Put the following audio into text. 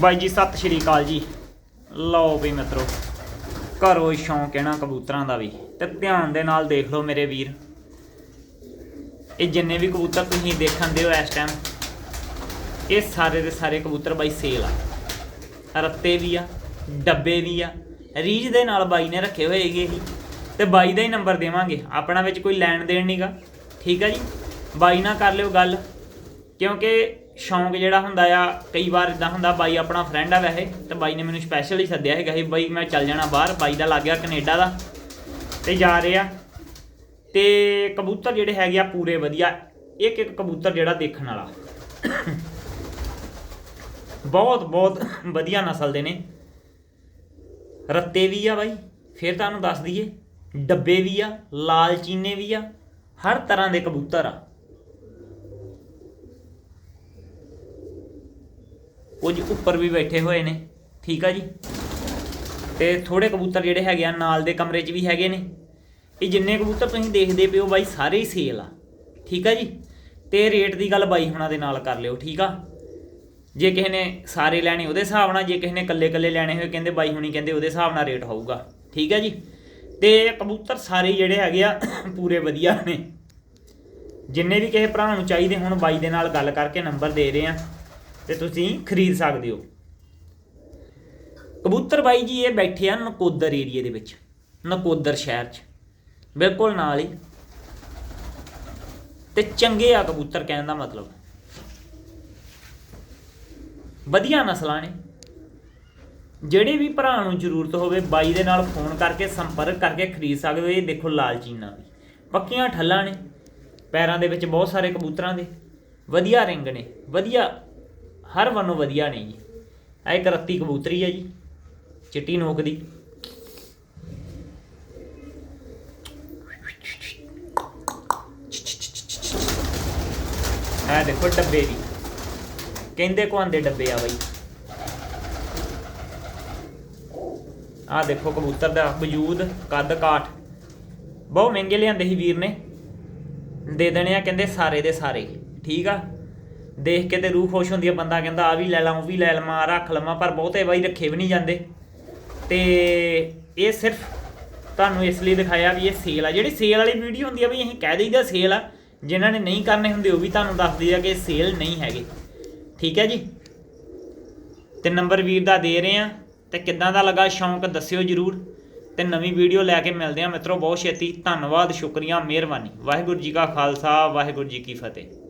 ਬਾਈ ਜੀ, ਸਤਿ ਸ਼੍ਰੀ ਅਕਾਲ ਜੀ। ਲਓ ਵੀ ਮਿੱਤਰੋ, ਘਰੋਂ ਸ਼ੌਂਕ ਹੈ ਨਾ ਕਬੂਤਰਾਂ ਦਾ ਵੀ। ਤੇ ਧਿਆਨ ਦੇ ਨਾਲ ਦੇਖ ਲਓ ਮੇਰੇ ਵੀਰ। ਇਹ ਜਿੰਨੇ ਵੀ ਕਬੂਤਰ ਤੁਸੀਂ ਦੇਖਣ ਦੇ ਹੋ ਇਸ ਟਾਈਮ ਇਹ ਸਾਰੇ ਦੇ ਸਾਰੇ ਕਬੂਤਰ ਬਾਈ ਸੇਲ ਆ। ਰੱਤੇ ਵੀ ਆ, ਡੱਬੇ ਵੀ ਆ। ਰੀਜ ਦੇ ਨਾਲ ਬਾਈ ਨੇ ਰੱਖੇ ਹੋਏ ਹੈਗੇ ਹੀ ਤੇ ਬਾਈ ਦਾ ਹੀ ਨੰਬਰ ਦੇਵਾਂਗੇ। ਆਪਣਾ ਵਿੱਚ ਕੋਈ ਲੈਣ ਦੇਣ ਨਹੀਂਗਾ ਠੀਕ ਆ ਜੀ? ਬਾਈ ਨਾਲ ਕਰ ਲਿਓ ਗੱਲ। ਕਿਉਂਕਿ ਸ਼ੌਂਕ ਜਿਹੜਾ ਹੁੰਦਾ ਆ, ਕਈ ਵਾਰ ਇਦਾਂ ਹੁੰਦਾ ਬਾਈ ਆਪਣਾ ਫਰੈਂਡ ਆ ਵੈਸੇ, ਤੇ ਬਾਈ ਨੇ ਮੈਨੂੰ ਸਪੈਸ਼ਲ ਹੀ ਸੱਦਿਆ ਹੈਗਾ ਸੀ ਬਾਈ ਮੈਂ ਚੱਲ ਜਾਣਾ ਬਾਹਰ, ਬਾਈ ਦਾ ਲੱਗ ਗਿਆ ਕੈਨੇਡਾ ਦਾ, ਤੇ ਜਾ ਰਿਹਾ ਆ। ਤੇ ਕਬੂਤਰ ਜਿਹੜੇ ਹੈਗੇ ਆ ਪੂਰੇ ਵਧੀਆ, ਇੱਕ ਇੱਕ ਕਬੂਤਰ ਜਿਹੜਾ ਦੇਖਣ ਵਾਲਾ। ਬਹੁਤ ਬਹੁਤ ਵਧੀਆ ਨਸਲ ਦੇ ਨੇ। ਰੱਤੇ ਵੀ ਆ ਬਾਈ, ਫਿਰ ਤੁਹਾਨੂੰ ਦੱਸ ਦਈਏ, ਡੱਬੇ ਵੀ ਆ ਲਾਲ ਚੀਨੇ ਵੀ ਆ, ਹਰ ਤਰ੍ਹਾਂ ਦੇ ਕਬੂਤਰ ਆ। ਕੁਝ ਉੱਪਰ ਵੀ ਬੈਠੇ ਹੋਏ ਨੇ, ਠੀਕ ਆ ਜੀ? ਤੇ ਥੋੜੇ ਕਬੂਤਰ ਜਿਹੜੇ ਹੈਗੇ ਆ, ਨਾਲ ਦੇ ਕਮਰੇ 'ਚ ਵੀ ਹੈਗੇ ਨੇ। ਇਹ ਜਿੰਨੇ ਕਬੂਤਰ ਤੁਸੀਂ ਦੇਖਦੇ ਪਿਓ ਬਾਈ, ਸਾਰੇ ਹੀ ਸੇਲ ਆ, ਠੀਕ ਆ ਜੀ? ਤੇ ਰੇਟ ਦੀ ਗੱਲ ਬਾਈ ਹੁਣਾਂ ਦੇ ਨਾਲ ਕਰ ਲਿਓ, ਠੀਕ ਆ? ਜੇ ਕਿਸੇ ਨੇ ਸਾਰੇ ਲੈਣੇ ਉਹਦੇ ਹਿਸਾਬ ਨਾਲ, ਜੇ ਕਿਸੇ ਨੇ ਇਕੱਲੇ ਇਕੱਲੇ ਲੈਣੇ ਹੋਏ, ਕਹਿੰਦੇ ਬਾਈ ਹੁਣੀ ਕਹਿੰਦੇ ਉਹਦੇ ਹਿਸਾਬ ਨਾਲ ਰੇਟ ਹੋਊਗਾ, ਠੀਕ ਹੈ ਜੀ? ਤੇ ਕਬੂਤਰ ਸਾਰੇ ਜਿਹੜੇ ਹੈਗੇ ਆ, ਪੂਰੇ ਵਧੀਆ ਨੇ। ਜਿੰਨੇ ਵੀ ਕਿਸੇ ਭਰਾ ਨੂੰ ਚਾਹੀਦੇ ਹੁਣ, ਬਾਈ ਦੇ ਨਾਲ ਗੱਲ ਕਰਕੇ ਨੰਬਰ ਦੇ ਰਹੇ ਆ। ਤੇ ਤੁਸੀਂ ਖਰੀਦ ਸਕਦੇ ਹੋ। ਕਬੂਤਰ ਬਾਈ ਜੀ ਇਹ ਬੈਠੇ ਆ ਨਕੋਦਰ ਏਰੀਏ ਦੇ ਵਿੱਚ, ਨਕੋਦਰ ਸ਼ਹਿਰ 'ਚ। ਬਿਲਕੁਲ ਨਾਲ ਹੀ। ਤੇ ਚੰਗੇ ਆ ਕਬੂਤਰ ਕਹਿਣ ਦਾ ਮਤਲਬ। ਵਧੀਆ ਨਸਲਾਂ ਨੇ। ਜਿਹੜੇ ਵੀ ਭਰਾ ਨੂੰ ਜ਼ਰੂਰਤ ਹੋਵੇ, ਬਾਈ ਦੇ ਨਾਲ ਫੋਨ ਕਰਕੇ ਸੰਪਰਕ ਕਰਕੇ ਖਰੀਦ ਸਕਦੇ ਹੋ। ਇਹ ਦੇਖੋ ਲਾਲ ਚੀਨਾ ਵੀ ਪੱਕੀਆਂ ਠੱਲਾਂ ਨੇ। ਪੈਰਾਂ ਦੇ ਵਿੱਚ ਬਹੁਤ ਸਾਰੇ ਕਬੂਤਰਾਂ ਦੇ। ਵਧੀਆ ਰਿੰਗ ਨੇ। ਵਧੀਆ ਹਰ ਵੱਲੋਂ ਵਧੀਆ ਨੇ ਜੀ। ਇਹ ਇੱਕ ਰੱਤੀ ਕਬੂਤਰੀ ਹੈ ਜੀ, ਚਿੱਟੀ ਨੋਕ ਦੀ। ਇਹ ਦੇਖੋ ਡੱਬੇ ਦੀ ਕਹਿੰਦੇ ਕੁਆਂਦੇ ਡੱਬੇ ਆ ਬਈ। ਆ ਦੇਖੋ ਕਬੂਤਰ ਦਾ ਵਜੂਦ, ਕੱਦ, ਕਾਠ। ਬਹੁਤ ਮਹਿੰਗੇ ਲਿਆਂਦੇ ਸੀ ਵੀਰ ਨੇ। ਦੇ ਦੇਣੇ ਆ ਕਹਿੰਦੇ ਸਾਰੇ ਦੇ ਸਾਰੇ। ਠੀਕ ਆ? ਦੇਖ ਕੇ ਤੇ ਰੂਹ ਖੁਸ਼ ਹੁੰਦੀ ਆ, ਬੰਦਾ ਕਹਿੰਦਾ ਆ ਵੀ ਲੈ ਲਾਂ, ਉਹ ਵੀ ਲੈ ਲਵਾਂ, ਆਹ ਰੱਖ ਲਵਾਂ। ਪਰ ਬਹੁਤੇ ਬਾਈ ਰੱਖੇ ਵੀ ਨਹੀਂ ਜਾਂਦੇ। ਤੇ ਇਹ ਸਿਰਫ ਤੁਹਾਨੂੰ ਇਸ ਲਈ ਦਿਖਾਇਆ ਵੀ ਇਹ ਸੇਲ ਆ। ਜਿਹੜੀ ਸੇਲ ਵਾਲੀ ਵੀਡੀਓ ਹੁੰਦੀ ਆ ਵੀ ਅਸੀਂ ਕਹਿ ਦਈਦਾ ਸੇਲ ਆ। ਜਿਨ੍ਹਾਂ ਨੇ ਨਹੀਂ ਕਰਨੇ ਹੁੰਦੇ, ਉਹ ਵੀ ਤੁਹਾਨੂੰ ਦੱਸਦੀ ਆ ਕਿ ਸੇਲ ਨਹੀਂ ਹੈਗੇ। ਠੀਕ ਹੈ ਜੀ? ਤੇ ਨੰਬਰ ਵੀਰ ਦਾ ਦੇ ਰਹੇ ਆ। ਤੇ ਕਿੱਦਾਂ ਦਾ ਲੱਗਾ ਸ਼ੌਂਕ, ਦੱਸਿਓ ਜਰੂਰ। ਤੇ ਨਵੀਂ ਵੀਡੀਓ ਲੈ ਕੇ ਮਿਲਦੇ ਆ ਮਿੱਤਰੋ, ਬਹੁਤ ਛੇਤੀ। ਧੰਨਵਾਦ, ਸ਼ੁਕਰੀਆ, ਮਿਹਰਬਾਨੀ। ਵਾਹਿਗੁਰੂ ਜੀ ਕਾ ਖਾਲਸਾ, ਵਾਹਿਗੁਰੂ ਜੀ ਕੀ ਫਤਿਹ।